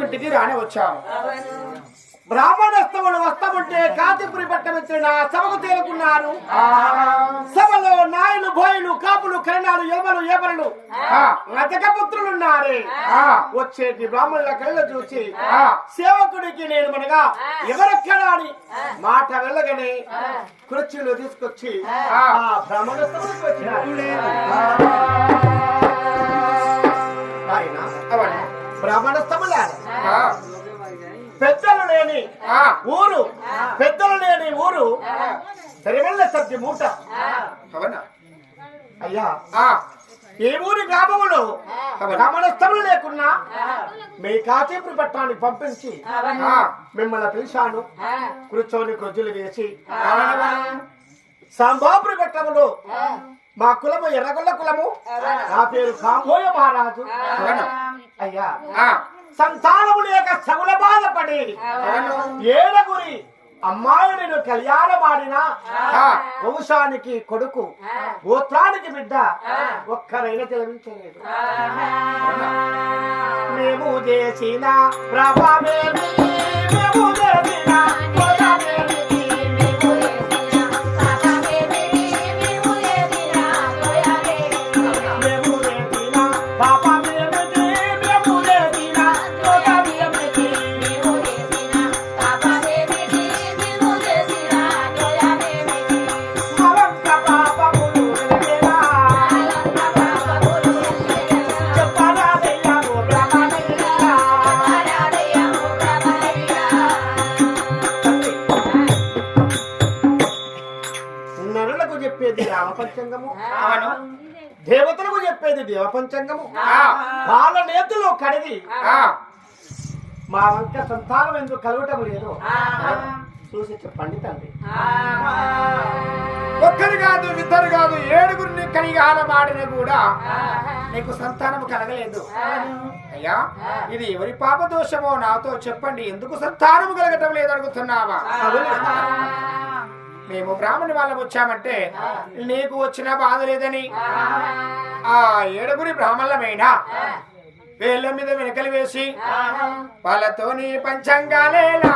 ఇంటికి రాని వచ్చాము. బ్రాహ్మణస్తములు వస్తాముంటే కాంతిపురి పట్టమిచ్చిన సభకు తేలుకున్నారు సభలో నాయులు బోయిలు కాపులు కరణాలు యమలు ఏమలు రజక పుత్రులున్నారే. వచ్చేటి బ్రాహ్మణుల కళ్ళ చూసి సేవకుడికి నేను మనగా ఎవరెక్కడా అని మాట వెళ్ళగానే కుర్చీలు తీసుకొచ్చి ఆయన బ్రాహ్మణస్తములారా పెద్దలు లేని ఊరు. పెద్దలు లేని ఊరు. సరివెళ్ళ సత్య మూట. అవునా అయ్యా. ఈ ఊరి గ్రామములో గమనస్థములు లేకున్నా మీ కాచీపురి పట్టాన్ని పంపించి మిమ్మల్ని పిలిచాను. కూర్చొని కొజ్జులు వేసి సాంబాపురి పట్టణములో మా కులము ఎర్రగొల్ల కులము. నా పేరు కాంబోయ మహారాజు. అయ్యా. సంతానము లేక సగుల బాధపడి ఏడగురి అమ్మాయిని కళ్యాణమాడిన వంశానికి కొడుకు గోత్రానికి బిడ్డ ఒక్కరైనా తెలివించలేదు మేము చేసిన ప్రభావేమి మేము చేసిన చెప్పేది రామ పంచాంగము దేవతలకు చెప్పేది దేవ పంచాంగము వాళ్ళ నేతులు కడిగి మా వంక సంతానం ఎందుకు కలవటం లేదు? చూసి చెప్పండి తండ్రి. ఒక్కరు కాదు ఇద్దరు కాదు ఏడుగురిని కలిగాలమాడిన కూడా నీకు సంతానం కలగలేదు. అయ్యా ఇది ఎవరి పాప దోషమో నాతో చెప్పండి. ఎందుకు సంతానం కలగటం లేదు అడుగుతున్నావా? మేము బ్రాహ్మణి వాళ్ళం వచ్చామంటే నీకు వచ్చిన బాధ లేదని. ఆ. ఏడుగురి బ్రాహ్మణులమైనా వేళ్ళ మీద వెనకలు వేసి వాళ్ళతోని పంచంగాలేలా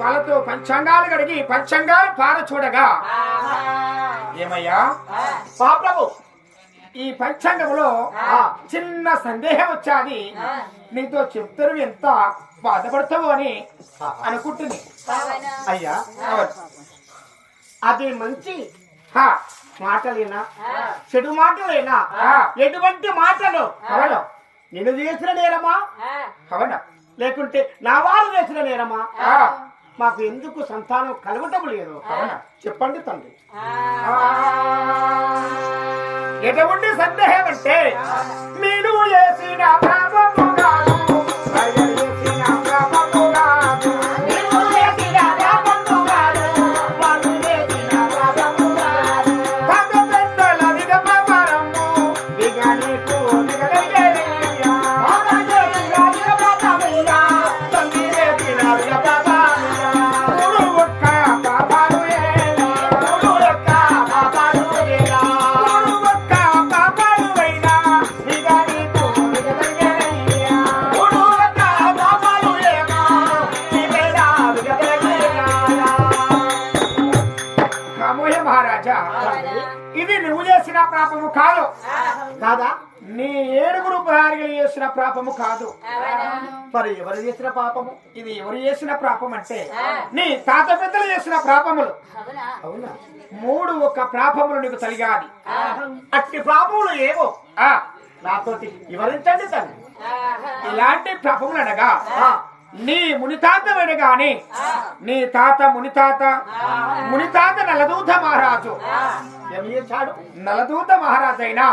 పాలతో పంచాంగాలు కడిగి పంచాంగాలు పార చూడగా ఏమయ్యా? మా ప్రభు ఈ పంచాంగంలో చిన్న సందేహం వచ్చాది. నీతో చెప్తారు ఎంత బాధపడతావు అని అనుకుంటుంది. అయ్యా అది మంచి హా, మాటలేనా? చెడు మాటలేనా. ఎటువంటి మాటలు? అవును. నేను చేసిన నేరమా? అవునా? లేకుంటే నా వారు చేసిన నేరమా? మాకు ఎందుకు సంతానం కలగటం లేదు? చెప్పండి తండ్రి. ఎటువంటి సందేహం అంటే మీరు చేసిన కాదు. కాదా? నీ ఏడుగురు భార్యలు చేసిన పాపము కాదు. మరి ఎవరు చేసిన పాపము? ఇది ఎవరు చేసిన పాపం అంటే నీ తాత పెద్దలు చేసిన పాపములు. అవునా? మూడు ఒక పాపములు నీకు తలిగాది అట్టి పాపములు ఏవో? ఆ నాతోటి వివరించండి తండ్రి ఇలాంటి పాపములు అనగా నీ మునితాత వెనగాని నీ తాత మునితాత మునితాత నలదూత మహారాజు నలదూత మహారాజు అయినా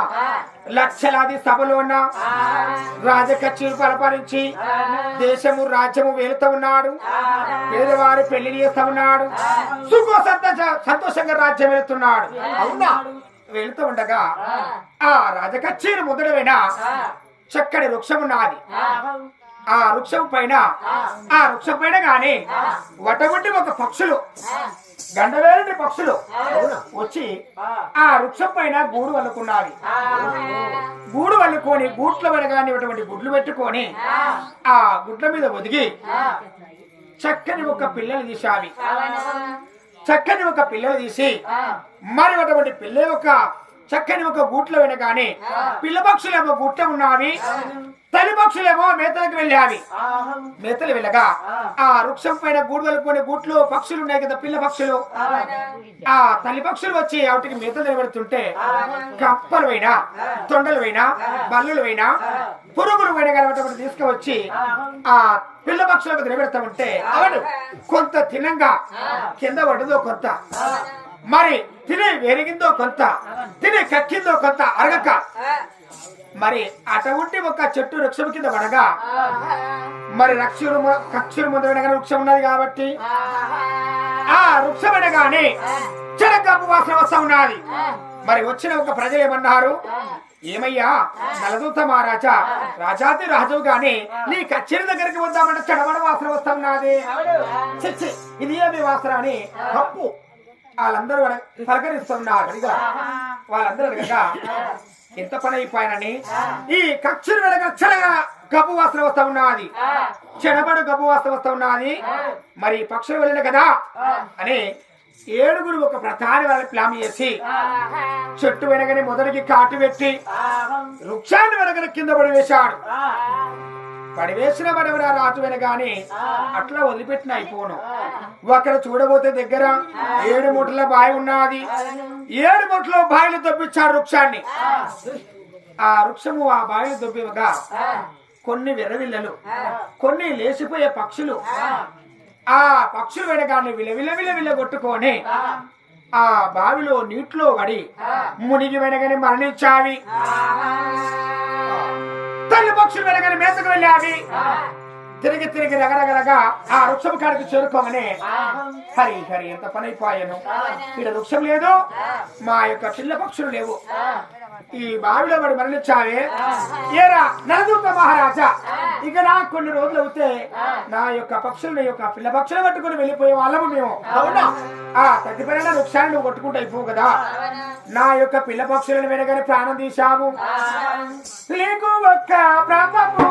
లక్షలాది సభలోన? రాజకచ్చీలు పలపరించి దేశము రాజ్యము వేలుతూ ఉన్నాడు. పేదవారు పెళ్ళి చేస్తూ ఉన్నాడు. సుఖ సంతోష సంతోషంగా రాజ్యం వెళుతున్నాడు. అవునా? వెళుతూ ఉండగా ఆ. రాజకచ్చేరి ముద్దడమైన చక్కటి వృక్షం ఉన్నది. ఆ. వృక్షం పైన ఆ. వృక్షం పైన గాని వటవంటి ఒక పక్షులు. గండవేలంటి పక్షులు వచ్చి ఆ. వృక్షం పైన గూడు వల్లుకున్నది గూడు వల్లుకొని గూట్ల వెనగానిటువంటి గుడ్లు పెట్టుకొని ఆ. గుడ్ల మీద ఒదిగి చక్కని ఒక పిల్లలు తీసావి చక్కని ఒక పిల్లలు తీసి మరి అటువంటి పిల్ల ఒక చక్కని ఒక గూట్లో వినగానే పిల్ల పక్షులేమో గుట్ట ఉన్నవి తల్లి పక్షులేమో మేతలకు వెళ్ళావి. మేతలు వెళ్ళగా ఆ. వృక్షం పైన గూడు వెలుకొని గూట్లో పక్షులు ఉన్నాయి కదా పిల్ల పక్షులు. ఆ. తల్లి పక్షులు వచ్చి వాటికి మేతలు నిలబెడుతుంటే కప్పలు పోయినా తొండలు పోయినా బల్లులు పోయినా పురుగులు పోయినా తీసుకువచ్చి ఆ. పిల్ల పక్షులకు నిలబెడతా ఉంటే అవును కొంత తినంగా కింద పడదో కొంత. మరి తిని వెరిగిందో కొంత తిని కక్కిందో కొంత అరగక. మరి అటువంటి ఒక చెట్టు వృక్షం కింద పడగా మరి రక్షుడు కక్షుడు మొదలైన వృక్షం ఉన్నది కాబట్టి ఆ వృక్షం అనగానే చెరగప్పు వాసన వస్తా ఉన్నది. మరి వచ్చిన ఒక ప్రజలు ఏమన్నారు? ఏమయ్యా నలదూత మహారాజా రాజాది రాజు గాని నీ కచ్చేరి దగ్గరికి వద్దామంటే చెడమడ వాసన వస్తా ఉన్నది. ఇది ఏమి వాసన అని కప్పు వాళ్ళందరూ పలకరిస్తున్నారు వాళ్ళందరూ అడగగా ఎంత పని అయిపోయానని? ఈ కక్షలు వెనక చెడగా గబ్బు వాసన వస్తా ఉన్నది. చెడబడు గబ్బు వాసన వస్తా ఉన్నది. మరి పక్షులు వెళ్ళిన కదా? అని ఏడుగురు ఒక ప్రధాని వాళ్ళ ప్లాన్ చేసి చెట్టు వెనకని మొదటికి కాటు పెట్టి వృక్షాన్ని వెనకని కింద పడి వేశాడు పడివేసిన పడవరా రాజు వెనగాని అట్లా వదిలిపెట్టిన అయిపోను. అక్కడ చూడబోతే దగ్గర ఏడు ముట్ల బావి ఉన్నది. ఏడు ముట్లో బావిలు దొప్పించాడు వృక్షాన్ని. ఆ. వృక్షము ఆ బావిని దొబ్బివగా కొన్ని విరవిల్లలు కొన్ని లేచిపోయే పక్షులు. ఆ. పక్షులు వెనగాన్ని విలవిల విలవిల కొట్టుకొని ఆ. బావిలో నీటిలో పడి మునిగి వెనగని మరణించావి. తల్లి పక్షులు వెళ్ళగానే మేతకు వెళ్ళావి తిరిగి తిరిగి రగరగరగా ఆ వృక్షం కాడికి చేరుకోమని హరి హరి ఎంత పని అయిపోయాను ఇక్కడ వృక్షం లేదు. మా యొక్క పిల్ల పక్షులు లేవు. ఈ బావిలో పడి మరణించావే. ఏరా నరదూత మహారాజా. ఇక నాకు కొన్ని రోజులు అవుతే నా యొక్క పక్షులు నీ యొక్క పిల్ల పక్షులు పట్టుకుని వెళ్ళిపోయే వాళ్ళము మేము. అవునా? ఆ తగ్గిపోయిన వృక్షాన్ని నువ్వు కొట్టుకుంటూ అయిపోవు కదా. నా యొక్క పిల్ల పక్షులను వెనకని ప్రాణం నీకు ఒక్క ప్రాపము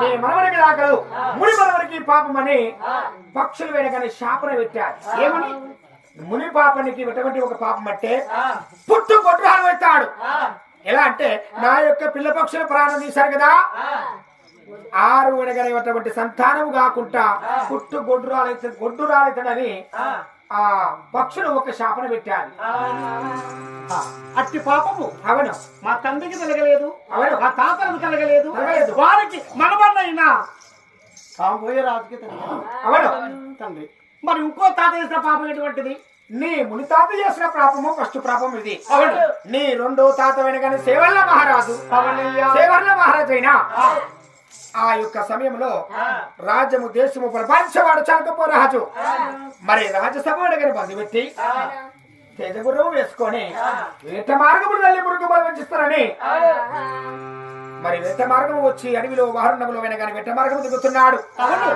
నీ మనవడికి దాకదు ముని మనవడికి పాపమని పక్షులు వెనకని శాపన పెట్టారు. ఏమని? ముని పాపనికి ఎటువంటి ఒక పాపం అంటే పుట్టు కొట్టుహాలు పెట్టాడు ఎలా అంటే నా యొక్క పిల్ల పక్షుల ప్రాణం తీశారు కదా. ఆరు వెనగనేటువంటి సంతానము కాకుండా పుట్టు గొడ్డు రాలైతే గొడ్డు రాలైతడని ఆ పక్షులు ఒక శాపన పెట్టారు అట్టి పాపము అవును. మా తండ్రికి కలగలేదు అవును. మా తాతలకు కలగలేదు. వారికి మనవన్నైనా కాబోయే రాజుకి తండ్రి. అవును. తండ్రి. మరి ఇంకో తాత చేసిన పాపం ఎటువంటిది? నీ ముని తాత చేసిన పాపము ఫస్ట్ పాపం ఇది. అవును. నీ రెండో తాత వెనకని సేవల్ల మహారాజు. సేవర్ల మహారాజు అయినా ఆ యొక్క సమయంలో రాజ్యము దేశము ప్రపంచవాడు చనకపో రాజు. మరి రాజ్యసభ వెనకని బంధుపెట్టి తేజగుర్రము వేసుకొని వేట మార్గములు వెళ్ళి మృగములు వంచిస్తారని మరి వెట్ట మార్గము వచ్చి అడవిలో వాహనంలో వెనగాని వెట్ట మార్గము దిగుతున్నాడు. అవును.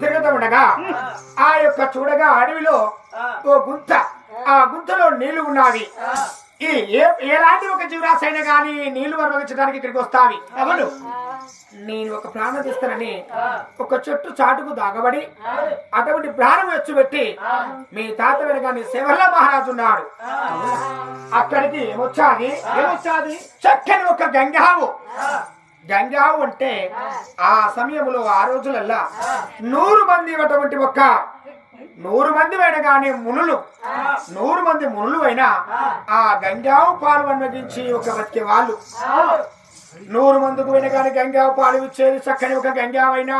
తిరుగుతూ ఉండగా ఆ. యొక్క చూడగా అడవిలో ఓ గుంత. ఆ. గుంతలో నీళ్ళు ఉన్నవి. ఈ ఏ ఎలాంటి ఒక జీవరాశి అయినా కానీ నీళ్ళు వరవగించడానికి ఇక్కడికి వస్తావి? అవును. నేను ఒక ప్రాణం తీస్తానని ఒక చెట్టు చాటుకు దాగబడి అటువంటి ప్రాణం వచ్చి మీ తాత వెనకాని శివర్ల మహారాజు ఉన్నాడు. అక్కడికి ఏమొచ్చాది? ఏమొచ్చాది? చక్కని ఒక గంగావు. గంగావు అంటే ఆ సమయంలో ఆ రోజులల్లా నూరు మంది అటువంటి ఒక నూరు మంది అయినా కానీ మునులు నూరు మంది మునులు అయినా ఆ. గంగావు పాలు అనుమతించి ఒక బతికే వాళ్ళు. నూరు మందుకు వెనకాని గంగా పాలు ఇచ్చేది చక్కని ఒక గంగావైనా.